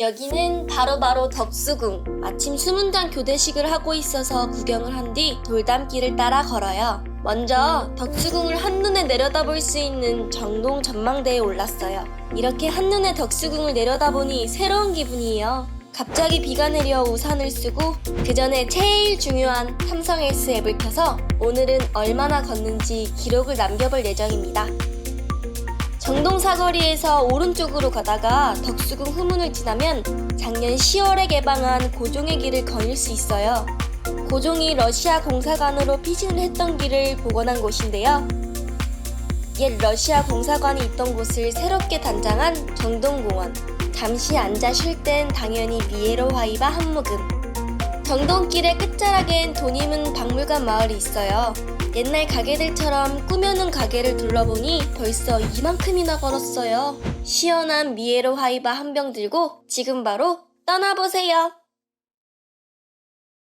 여기는 바로바로 덕수궁. 아침 수문장 교대식을 하고 있어서 구경을 한 뒤 돌담길을 따라 걸어요. 먼저 덕수궁을 한눈에 내려다볼 수 있는 정동 전망대에 올랐어요. 이렇게 한눈에 덕수궁을 내려다보니 새로운 기분이에요. 갑자기 비가 내려 우산을 쓰고 그 전에 제일 중요한 삼성 헬스 앱을 켜서 오늘은 얼마나 걷는지 기록을 남겨볼 예정입니다. 정동 사거리에서 오른쪽으로 가다가 덕수궁 후문을 지나면 작년 10월에 개방한 고종의 길을 거닐 수 있어요. 고종이 러시아 공사관으로 피신을 했던 길을 복원한 곳인데요. 옛 러시아 공사관이 있던 곳을 새롭게 단장한 정동공원. 잠시 앉아 쉴 땐 당연히 미에로 화이바 한묵음. 정동길의 끝자락엔 돈이문 박물관 마을이 있어요. 옛날 가게들처럼 꾸며놓은 가게를 둘러보니 벌써 이만큼이나 걸었어요. 시원한 미에로 화이바 한 병 들고 지금 바로 떠나보세요.